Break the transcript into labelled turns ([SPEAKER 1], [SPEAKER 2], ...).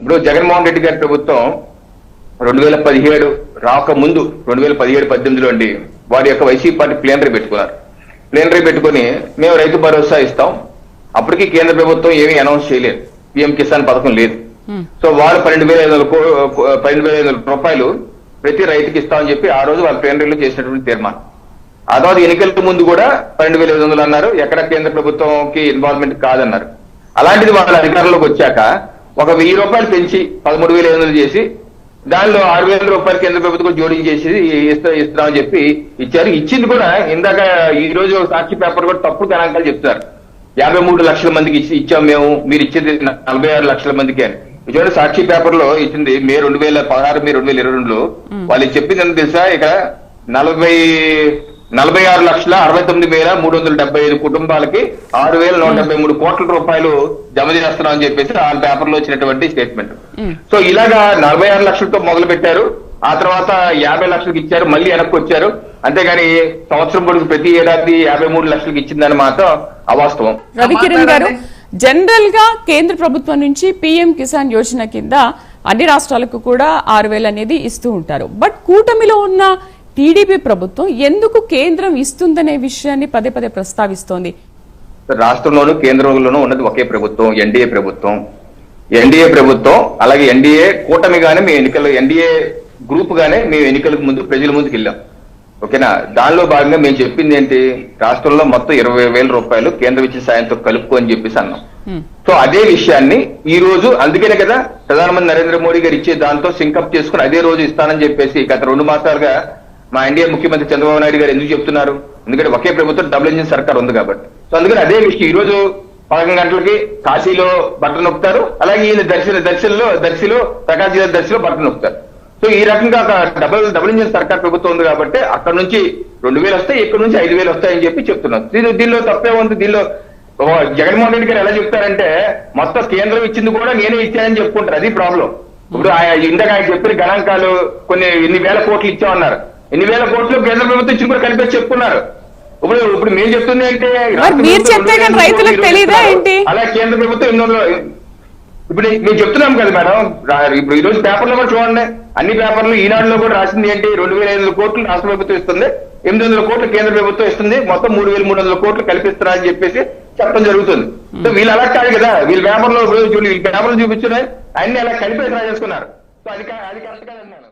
[SPEAKER 1] ఇప్పుడు జగన్మోహన్ రెడ్డి గారి ప్రభుత్వం రెండు వేల పదిహేడు రాక ముందు రెండు వేల పదిహేడు పద్దెనిమిదిలో అండి వారి యొక్క వైసీపీ పార్టీ ప్లేనరీ పెట్టుకున్నారు. ప్లేనరీ పెట్టుకొని మేము రైతు భరోసా ఇస్తాం. అప్పటికి కేంద్ర ప్రభుత్వం ఏమీ అనౌన్స్ చేయలేదు. పిఎం కిసాన్ పథకం లేదు. సో వాళ్ళు పన్నెండు వేల ఐదు వందల పన్నెండు వేల ఐదు వందల రూపాయలు ప్రతి రైతుకి ఇస్తామని చెప్పి ఆ రోజు వాళ్ళ ప్లేనరీలో చేసినటువంటి తీర్మానం. ఆ తర్వాత ఎన్నికలకు ముందు కూడా పన్నెండు వేల ఐదు వందలు అన్నారు. ఎక్కడ కేంద్ర ప్రభుత్వంకి ఇన్వాల్వ్మెంట్ కాదన్నారు. అలాంటిది వాళ్ళ అధికారంలోకి వచ్చాక ఒక వెయ్యి రూపాయలు పెంచి పదమూడు వేల ఐదు వందలు చేసి దానిలో ఆరు వేల రూపాయలు కేంద్ర ప్రభుత్వం జోడించేసి ఇస్తా ఇస్తున్నామని చెప్పి ఇచ్చారు. ఇచ్చింది కూడా ఇందాక ఈ రోజు సాక్షి పేపర్ కూడా తప్పుడు గణాంకాలు చెప్తున్నారు. యాభై మూడు లక్షల మందికి ఇచ్చి ఇచ్చాం మేము మీరు ఇచ్చింది నలభై ఆరు లక్షల మందికి అని. చూడండి సాక్షి పేపర్లో ఇచ్చింది మే రెండు వేల పదహారు మే రెండు వేల ఇరవై రెండులో. వాళ్ళు చెప్పింది తెలుసా? ఇక్కడ నలభై నలభై ఆరు లక్షల అరవై తొమ్మిది వేల మూడు వందల డెబ్బై ఐదు కుటుంబాలకి ఆరు వేల నూట డెబ్బై మూడు కోట్ల రూపాయలు జమ చేస్తున్నాం అని చెప్పేసి ఆ పేపర్లో వచ్చినటువంటి స్టేట్మెంట్. సో ఇలాగా నలభై ఆరు లక్షలతో మొదలు పెట్టారు ఆ తర్వాత యాభై లక్షలకు ఇచ్చారు మళ్ళీ వెనక్కి వచ్చారు. అంతేగాని సంవత్సరం పొడుగు ప్రతి ఏడాది యాభై మూడు లక్షలకు ఇచ్చిందని మాత్రం అవాస్తవం.
[SPEAKER 2] రవికిరణ్ గారు జనరల్గా కేంద్ర ప్రభుత్వం నుంచి పీఎం కిసాన్ యోజన కింద అన్ని రాష్ట్రాలకు కూడా ఆరు వేలు అనేది ఇస్తూ ఉంటారు. బట్ కూటమిలో ఉన్న టీడీపీ ప్రభుత్వం ఎందుకు కేంద్రం ఇస్తుందనే విషయాన్ని పదే పదే ప్రస్తావిస్తోంది.
[SPEAKER 1] రాష్ట్రంలోనూ కేంద్రంలోనూ ఉన్నది ఒకే ప్రభుత్వం ఎన్డీఏ ప్రభుత్వం. ఎన్డీఏ ప్రభుత్వం అలాగే ఎన్డీఏ కూటమిగానే మేము ఎన్నికలు ఎన్డీఏ గ్రూప్ గానే మేము ఎన్నికలకు ముందు ప్రజల ముందుకు వెళ్ళాం. ఓకేనా? దానిలో భాగంగా మేము చెప్పింది ఏంటి? రాష్ట్రంలో మొత్తం ఇరవై వేల రూపాయలు కేంద్రం ఇచ్చిన సాయంతో కలుపుకో అని చెప్పేసి అన్నాం. సో అదే విషయాన్ని ఈ రోజు అందుకనే కదా ప్రధానమంత్రి నరేంద్ర మోడీ గారు ఇచ్చే దాంతో సింకప్ చేసుకుని అదే రోజు ఇస్తానని చెప్పేసి గత రెండు మాసాలుగా మా ఇండియా ముఖ్యమంత్రి చంద్రబాబు నాయుడు గారు ఎందుకు చెప్తున్నారు? ఎందుకంటే ఒకే ప్రభుత్వం డబుల్ ఇంజిన్ సర్కార్ ఉంది కాబట్టి. సో అందుకని అదే విషయం. ఈ రోజు పదకొండు గంటలకి కాశీలో బట్టలు నొక్కుతారు. అలాగే ఈయన దర్శన దర్శనలో దర్శిలో ప్రకాశ్ జిల్లా దర్శిలో బట్టలు నొక్కుతారు. సో ఈ రకంగా ఒక డబుల్ డబుల్ ఇంజిన్ సర్కార్ ప్రభుత్వం ఉంది కాబట్టి అక్కడ నుంచి రెండు వేలు వస్తాయి ఇక్కడ నుంచి ఐదు వేలు వస్తాయని చెప్పి చెప్తున్నారు. దీని దీనిలో తప్పే ఉంది. దీనిలో ఓ జగన్మోహన్ రెడ్డి గారు ఎలా చెప్తారంటే మొత్తం కేంద్రం ఇచ్చింది కూడా నేనే ఇచ్చానని చెప్పుకుంటారు. అది ప్రాబ్లం. ఇప్పుడు ఆయన ఇందాక ఆయన చెప్పిన గణాంకాలు కొన్ని ఎన్ని వేల కోట్లు ఇచ్చామన్నారు. ఎన్ని వేల కోట్లు కేంద్ర ప్రభుత్వం ఇచ్చి కూడా కలిపి చెప్పుకున్నారు. ఇప్పుడు ఇప్పుడు మేము చెప్తుంది ఏంటి? రాష్ట్ర
[SPEAKER 2] మీరు చెప్తే కానీ రైతులకు
[SPEAKER 1] ఇస్తున్నారు.
[SPEAKER 2] ఏంటి?
[SPEAKER 1] అలా కేంద్ర ప్రభుత్వం ఎన్ని వందలు ఇప్పుడు మేము చెప్తున్నాం కదా మేడం ఇప్పుడు ఈ రోజు పేపర్లో కూడా చూడండి. అన్ని పేపర్లు ఈనాడులో కూడా రాసింది ఏంటి? రెండు వేల ఐదు వందల కోట్లు రాష్ట్ర ప్రభుత్వం ఇస్తుంది. ఎనిమిది వందల కోట్లు కేంద్ర ప్రభుత్వం ఇస్తుంది. మొత్తం మూడు వేల మూడు వందల కోట్లు కల్పిస్తున్నా అని చెప్పేసి చెప్పడం జరుగుతుంది. సో వీళ్ళు అలా కాదు కదా. వీళ్ళ పేపర్లో వీళ్ళ పేపర్లు చూపించున్నాయి అన్ని అలా కలిపేసి రాసేసుకున్నారు సో అది అది కరెక్ట్ కాదన్నాను